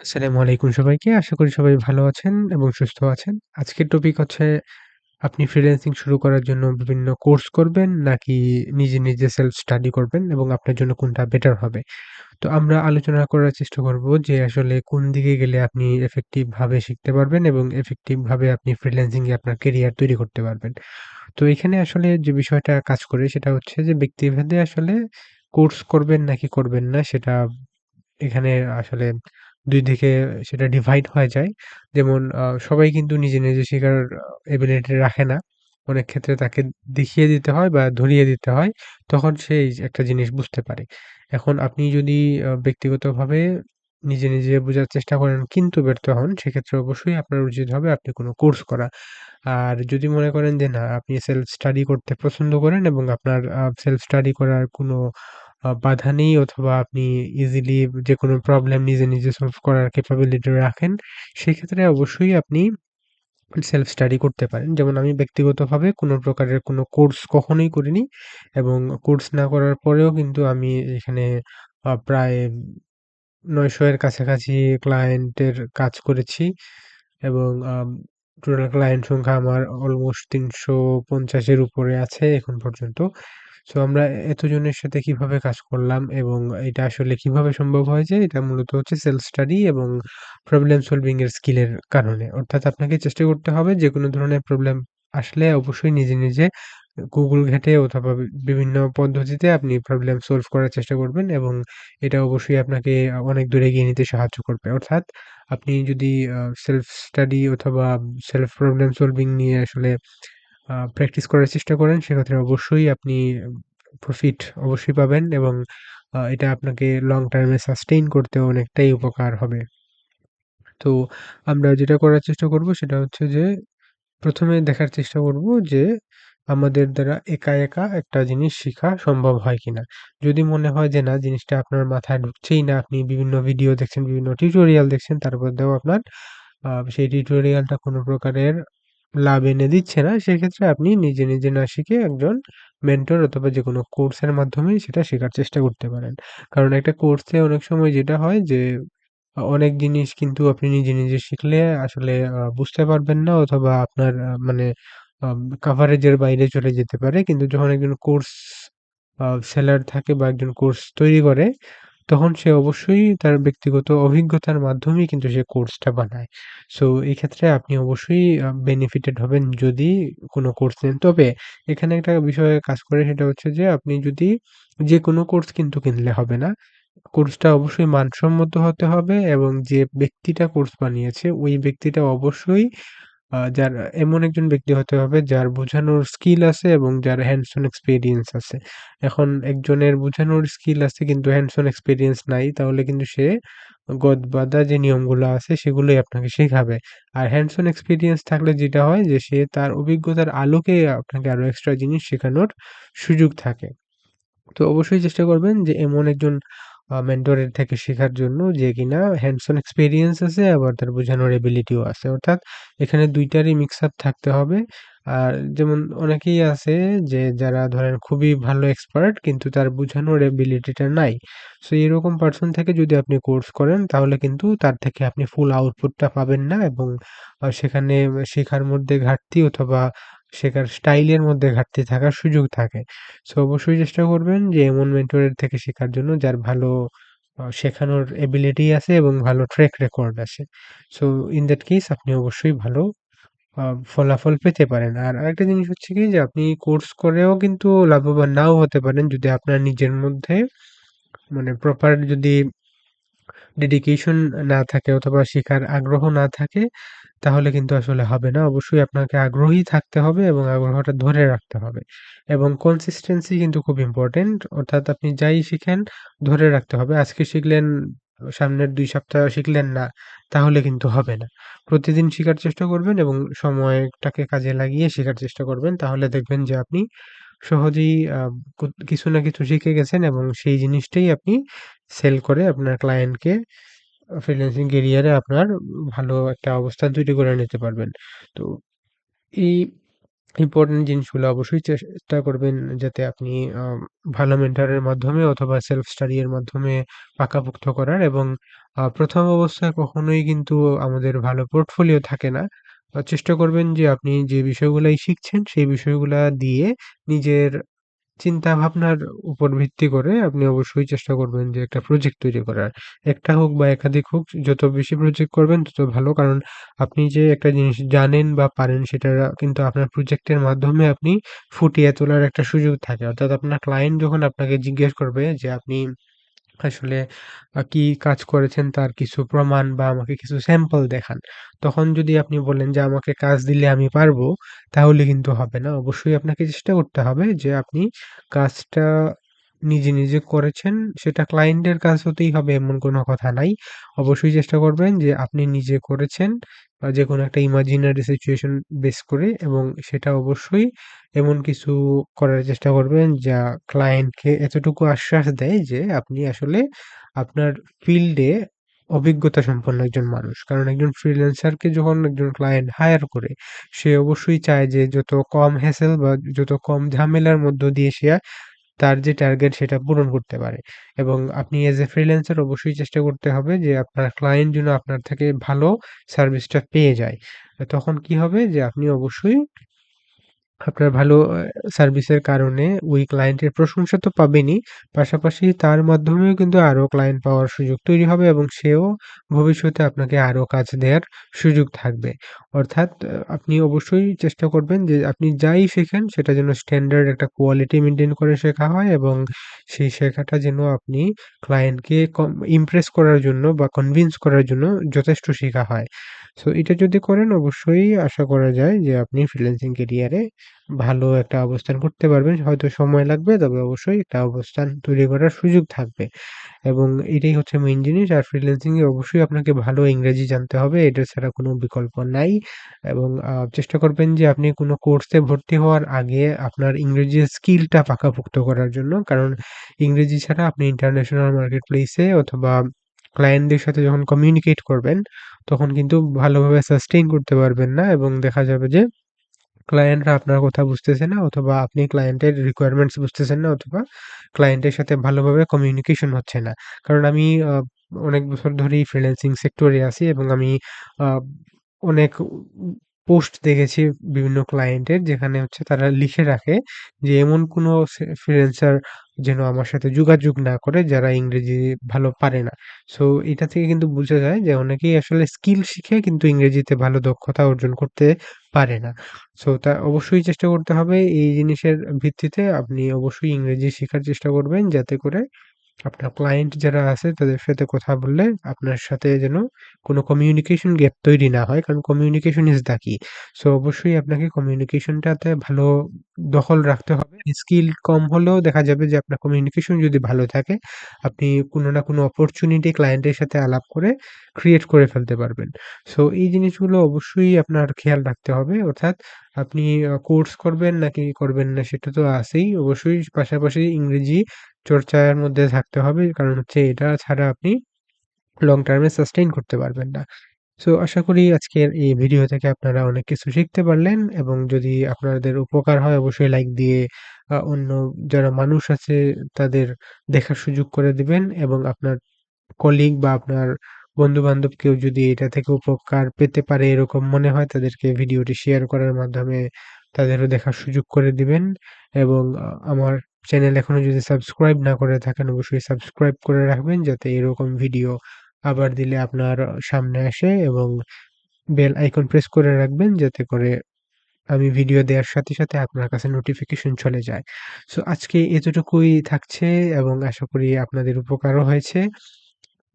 আসসালামু আলাইকুম সবাইকে। আশা করি সবাই ভালো আছেন এবং সুস্থ আছেন। আজকের টপিক হচ্ছে আপনি ফ্রিল্যান্সিং শুরু করার জন্য বিভিন্ন কোর্স করবেন নাকি নিজে, নিজে সেলফ স্টাডি করবেন এবং আপনার জন্য কোনটা বেটার হবে। তো আমরা আলোচনা করার চেষ্টা করব যে আসলে কোন দিকে গেলে আপনি এফেক্টিভভাবে শিখতে পারবেন এবং এফেক্টিভভাবে আপনি ফ্রিল্যান্সিংয়ে আপনার কেরিয়ার তৈরি করতে পারবেন। তো এখানে আসলে যে বিষয়টা কাজ করে সেটা হচ্ছে যে ব্যক্তিভেদে আসলে কোর্স করবেন নাকি করবেন না সেটা এখানে আসলে ২ দিকে সেটা ডিভাইড হয়ে যায়। যেমন সবাই কিন্তু নিজে, নিজে শেখার এবিলিটি রাখে না। অনেক ক্ষেত্রে তাকে দেখিয়ে দিতে হয় বা ধরিয়ে দিতে হয়। তখন সে একটা জিনিস বুঝতে পারে। এখন আপনি যদি ব্যক্তিগতভাবে নিজে, নিজে বোঝার চেষ্টা করেন কিন্তু ব্যর্থ হন, সেক্ষেত্রে অবশ্যই আপনার উচিত হবে আপনি কোনো কোর্স করা। আর যদি মনে করেন যে না আপনি সেলফ স্টাডি করতে পছন্দ করেন এবং আপনার সেলফ স্টাডি করার কোনো বাধা নেই অথবা আপনি ইজিলি যেকোনো প্রবলেম নিজে, নিজে সলভ করার ক্যাপাবিলিটি রাখেন, সেক্ষেত্রে অবশ্যই আপনি সেলফ স্টাডি করতে পারেন। যেমন আমি ব্যক্তিগতভাবে কোনো প্রকারের কোনো কোর্স কখনোই করিনি এবং কোর্স না করার পরেও কিন্তু আমি এখানে প্রায় ৯০০ এর কাছাকাছি ক্লায়েন্টের কাজ করেছি এবং টোটাল ক্লায়েন্ট সংখ্যা আমার অলমোস্ট ৩৫০ এর উপরে আছে এখন পর্যন্ত। সো আমরা এতজনের সাথে কীভাবে কাজ করলাম এবং এটা আসলে কীভাবে সম্ভব হয়েছে? এটা মূলত হচ্ছে সেলফ স্টাডি এবং প্রবলেম সলভিং এর স্কিলের কারণে। অর্থাৎ আপনাকে চেষ্টা করতে হবে যে কোনো ধরনের প্রবলেম আসলে অবশ্যই নিজে, নিজে গুগল ঘেঁটে অথবা বিভিন্ন পদ্ধতিতে আপনি প্রবলেম সলভ করার চেষ্টা করবেন এবং এটা অবশ্যই আপনাকে অনেক দূর এগিয়ে নিতে সাহায্য করবে। অর্থাৎ আপনি যদি সেলফ স্টাডি অথবা সেলফ প্রবলেম সলভিং নিয়ে আসলে প্র্যাকটিস করার চেষ্টা করেন, সেক্ষেত্রে অবশ্যই আপনি প্রফিট অবশ্যই পাবেন এবং এটা আপনাকে লং টার্মে সাস্টেইন করতেও অনেকটাই উপকার হবে। তো আমরা যেটা করার চেষ্টা করব সেটা হচ্ছে যে প্রথমে দেখার চেষ্টা করব যে আমাদের দ্বারা একা, একা একটা জিনিস শেখা সম্ভব হয় কিনা। যদি মনে হয় যে না জিনিসটা আপনার মাথায় ঢুকছেই না, আপনি বিভিন্ন ভিডিও দেখছেন, বিভিন্ন টিউটোরিয়াল দেখছেন, তারপর তারপরেও আপনার সেই টিউটোরিয়ালটা কোনো প্রকারের লাভ এনে দিচ্ছে না, সেক্ষেত্রে আপনি নিজে, নিজে না শিখে একজন মেন্টর অথবা যে কোনো কোর্সের মাধ্যমেই সেটা শেখার চেষ্টা করতে পারেন। কারণ একটা কোর্সে অনেক সময় যেটা হয় যে অনেক জিনিস কিন্তু আপনি নিজে, নিজে শিখলে আসলে বুঝতে পারবেন না অথবা আপনার মানে কাভারেজের বাইরে চলে যেতে পারে। কিন্তু যখন একজন কোর্স সেলার থাকে বা একজন কোর্স তৈরি করে, তখন সে অবশ্যই তার ব্যক্তিগত অভিজ্ঞতার মাধ্যমেই কিন্তু সে কোর্সটা বানায়। সো এক্ষেত্রে আপনি অবশ্যই বেনিফিটেড হবেন যদি কোনো কোর্স নেন। তবে এখানে একটা বিষয়ে কাজ করে সেটা হচ্ছে যে, আপনি যদি যে কোনো কোর্স কিন্তু কিনলে হবে না। কোর্সটা অবশ্যই মানসম্মত হতে হবে এবং যে ব্যক্তিটা কোর্স বানিয়েছে, ওই ব্যক্তিটা অবশ্যই যার, এমন একজন ব্যক্তি হতে হবে যার বোঝানোর স্কিল আছে এবং যার হ্যান্ডস অন এক্সপেরিয়েন্স আছে। এখন একজনের বোঝানোর স্কিল আছে কিন্তু হ্যান্ডস অন এক্সপেরিয়েন্স নাই, তাহলে কিন্তু সে গদ বাঁধা যে নিয়মগুলো আছে সেগুলোই আপনাকে শেখাবে। আর হ্যান্ডস অন এক্সপেরিয়েন্স থাকলে যেটা হয় যে সে তার অভিজ্ঞতার আলোকে আপনাকে আরও এক্সট্রা জিনিস শেখানোর সুযোগ থাকে। তো অবশ্যই চেষ্টা করবেন যে এমন একজন মেন্টরের থেকে শেখার জন্য যে কিনা হ্যান্ডস অন এক্সপেরিয়েন্স আছে, আবার তার বোঝানোর এবিলিটিও আছে। অর্থাৎ এখানে দুইটারই মিক্স আপ থাকতে হবে। আর যেমন অনেকেই আছে যে, যারা ধরেন খুবই ভালো এক্সপার্ট কিন্তু তার বোঝানোর এবিলিটিটা নাই। সো এরকম পার্সন থেকে যদি আপনি কোর্স করেন, তাহলে কিন্তু তার থেকে আপনি ফুল আউটপুটটা পাবেন না এবং সেখানে শেখার মধ্যে ঘাটতি অথবা শেখার স্টাইলের মধ্যে ঘাটতি থাকার সুযোগ থাকে। সো অবশ্যই চেষ্টা করবেন যে এমন মেন্টরের থেকে শেখার জন্য যার ভালো শেখানোর এবিলিটি আছে এবং ভালো ট্র্যাক রেকর্ড আছে। সো ইন দ্যাট কেস আপনি অবশ্যই ভালো ফলাফল পেতে পারেন। আর আরেকটা জিনিস হচ্ছে কি যে আপনি কোর্স করেও কিন্তু লাভবান নাও হতে পারেন যদি আপনার নিজের মধ্যে মানে প্রপার যদি ডেডিকেশন না থাকে অথবা শেখার আগ্রহ না থাকে, তাহলে কিন্তু আসলে হবে না। অবশ্যই আপনাকে আগ্রহী থাকতে হবে এবং আগ্রহটা ধরে রাখতে হবে। এবং কনসিস্টেন্সি কিন্তু খুব ইম্পোর্টেন্ট। অর্থাৎ আপনি যাই শিখেন ধরে রাখতে হবে। আজকে শিখলেন, সামনের ২ সপ্তাহ শিখলেন না, তাহলে কিন্তু হবে না। প্রতিদিন শিখার চেষ্টা করবেন এবং সময়টাকে কাজে লাগিয়ে শেখার চেষ্টা করবেন। তাহলে দেখবেন যে আপনি সহজেই কিছু না কিছু শিখে গেছেন এবং সেই জিনিসটাই আপনি সেল করে আপনার ক্লায়েন্টকে ফ্রিল্যান্সিং কেরিয়ারে আপনার ভালো একটা অবস্থান তৈরি করে নিতে পারবেন। তো এই ইম্পোর্টেন্ট জিনিসগুলো অবশ্যই চেষ্টা করবেন যাতে আপনি ভালো মেন্টারের মাধ্যমে অথবা সেলফ স্টাডি এর মাধ্যমে পাকাপোক্ত করার এবং প্রথম অবস্থায় কখনোই কিন্তু আমাদের ভালো পোর্টফোলিও থাকে না। চেষ্টা করবেন যে আপনি যে বিষয়গুলাই শিখছেন সেই বিষয়গুলা দিয়ে নিজের চিন্তাভাবনার উপর ভিত্তি করে আপনি অবশ্যই চেষ্টা করবেন যে একটা প্রজেক্ট তৈরি করার। একটা হোক বা একাধিক হোক, যত বেশি প্রজেক্ট করবেন, তত ভালো। কারণ আপনি যে একটা জিনিস জানেন বা পারেন, সেটা কিন্তু আপনার প্রজেক্টের মাধ্যমে আপনি ফুটিয়ে তোলার একটা সুযোগ থাকে। অর্থাৎ আপনার ক্লায়েন্ট যখন আপনাকে জিজ্ঞেস করবে যে, আপনি আসলে কি কাজ করেছেন তার কিছু প্রমাণ বা আমাকে কিছু স্যাম্পল দেখান। তখন যদি আপনি বলেন যে আমাকে কাজ দিলে আমি পারব, তাহলে কিন্তু হবে না। অবশ্যই আপনাকে চেষ্টা করতে হবে যে আপনি কাজটা নিজে, নিজে করেছেন সেটা ক্লায়েন্টের কাজ হতেই হবে এমন কোনো কথা নাই। অবশ্যই চেষ্টা করবেন যে আপনি নিজে করেছেন বা যে কোনো একটা ইমাজিনারি সিচুয়েশন বেস করে এবং সেটা অবশ্যই এমন কিছু করার চেষ্টা করবেন যা ক্লায়েন্টকে এতটুকু আশ্বাস দেয় যে আপনি আসলে আপনার ফিল্ডে অভিজ্ঞতা সম্পন্ন একজন মানুষ। কারণ একজন ফ্রিল্যান্সারকে যখন একজন ক্লায়েন্ট হায়ার করে, সে অবশ্যই চায় যে যত কম হ্যাসেল বা যত কম ঝামেলার মধ্য দিয়ে সে তার যে টার্গেট সেটা পূরণ করতে পারে। এবং আপনি এজ এ ফ্রিল্যান্সার অবশ্যই চেষ্টা করতে হবে যে আপনার ক্লায়েন্ট যেন আপনার থেকে ভালো সার্ভিসটা পেয়ে যায়। তখন কি হবে যে আপনি অবশ্যই আপনার ভালো সার্ভিসের কারণে ওই ক্লায়েন্টের প্রশংসা তো পাবেনই। পাশাপাশি তার মাধ্যমেও কিন্তু আরও ক্লায়েন্ট পাওয়ার সুযোগ তৈরি হবে এবং সেও ভবিষ্যতে আপনাকে আরও কাজ দেওয়ার সুযোগ থাকবে। অর্থাৎ আপনি অবশ্যই চেষ্টা করবেন যে আপনি যাই শেখেন, সেটা যেন স্ট্যান্ডার্ড একটা কোয়ালিটি মেনটেন করে শেখা হয় এবং সেই শেখাটা যেন আপনি ক্লায়েন্টকে ইমপ্রেস করার জন্য বা কনভিন্স করার জন্য যথেষ্ট শেখা হয়। সো এটা যদি করেন, অবশ্যই আশা করা যায় যে আপনি ফ্রিল্যান্সিং ক্যারিয়ারে ভালো একটা অবস্থান করতে পারবেন। হয়তো সময় লাগবে তবে অবশ্যই একটা অবস্থান তৈরি করার সুযোগ থাকবে। এবং এটাই হচ্ছে মেইন জিনিস। আর ফ্রিল্যান্সিং এ অবশ্যই আপনাকে ভালো ইংরেজি জানতে হবে। এটা ছাড়া কোনো বিকল্প নাই। এবং চেষ্টা করবেন যে আপনি কোনো কোর্সে ভর্তি হওয়ার আগে আপনার ইংরেজি স্কিলটা পাকাপোক্ত করার জন্য। কারণ ইংরেজি ছাড়া আপনি ইন্টারন্যাশনাল মার্কেট প্লেসে অথবা ক্লায়েন্টদের সাথে যখন কমিউনিকেট করবেন, তখন কিন্তু ভালোভাবে সাস্টেইন করতে পারবেন না এবং দেখা যাবে যে ক্লায়েন্টরা আপনার কথা বুঝতেছে না অথবা আপনি ক্লায়েন্টের রিকোয়ারমেন্টস বুঝতেছেন না অথবা ক্লায়েন্টের সাথে ভালোভাবে কমিউনিকেশন হচ্ছে না। কারণ আমি অনেক বছর ধরেই ফ্রিল্যান্সিং সেক্টরে আছি এবং আমি অনেক পোস্ট দেখেছি বিভিন্ন ক্লায়েন্টের যেখানে হচ্ছে তারা লিখে রাখে যে এমন কোনো ফ্রিল্যান্সার যেন আমার সাথে যোগাযোগ না করে যারা ইংরেজি ভালো পারে না। সো এটা থেকে কিন্তু বোঝা যায় যে অনেকেই আসলে স্কিল শিখে কিন্তু ইংরেজিতে ভালো দক্ষতা অর্জন করতে পারে না। সো তা অবশ্যই চেষ্টা করতে হবে এই জিনিসের ভিত্তিতে আপনি অবশ্যই ইংরেজি শেখার চেষ্টা করবেন যাতে করে আপনার ক্লায়েন্ট যারা আছে তাদের সাথে কথা বললে আপনার সাথে যেন কোনো কমিউনিকেশন গ্যাপ তৈরি না হয়। কারণ communication is the key. So অবশ্যই আপনাকে কমিউনিকেশনটাতে ভালো দখল রাখতে হবে। স্কিল কম হলেও দেখা যাবে যে আপনার কমিউনিকেশন যদি ভালো থাকে, আপনি কোনো না কোনো অপরচুনিটি ক্লায়েন্টের সাথে আলাপ করে ক্রিয়েট করে ফেলতে পারবেন। সো এই জিনিসগুলো অবশ্যই আপনার খেয়াল রাখতে হবে। অর্থাৎ আপনি কোর্স করবেন নাকি করবেন না সেটা তো আছেই। অবশ্যই পাশাপাশি ইংরেজি চর্চার মধ্যে থাকতে হবে। কারণ হচ্ছে এটা ছাড়া আপনি লং টার্মে সাস্টেইন করতে পারবেন না। সো আশা করি আজকের এই ভিডিও থেকে আপনারা অনেক কিছু শিখতে পারলেন এবং যদি আপনাদের উপকার হয়, অবশ্যই লাইক দিয়ে অন্য যারা মানুষ আছে, তাদের দেখার সুযোগ করে দিবেন এবং আপনার কলিগ বা আপনার বন্ধু-বান্ধব কেউ যদি এটা থেকে উপকার পেতে পারে এরকম মনে হয়, তাদেরকে ভিডিওটি শেয়ার করার মাধ্যমে তাদেরও দেখার সুযোগ করে দিবেন এবং আমার চ্যানেল এখনও যদি সাবস্ক্রাইব না করে থাকেন অবশ্যই সাবস্ক্রাইব করে রাখবেন যাতে এরকম ভিডিও আবার দিলে আপনার সামনে আসে এবং বেল আইকন প্রেস করে রাখবেন যাতে করে আমি ভিডিও দেওয়ার সাথে, সাথে আপনার কাছে নোটিফিকেশন চলে যায়। সো আজকে এতটুকুই থাকছে এবং আশা করি আপনাদের উপকারও হয়েছে।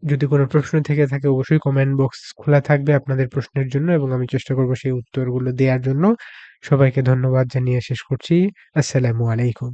যদি কোনো প্রশ্ন থেকে থাকে অবশ্যই কমেন্ট বক্স খোলা থাকবে আপনাদের প্রশ্নের জন্য এবং আমি চেষ্টা করব সেই উত্তরগুলো দেওয়ার জন্য। সবাইকে ধন্যবাদ জানিয়ে শেষ করছি। আসসালামু আলাইকুম।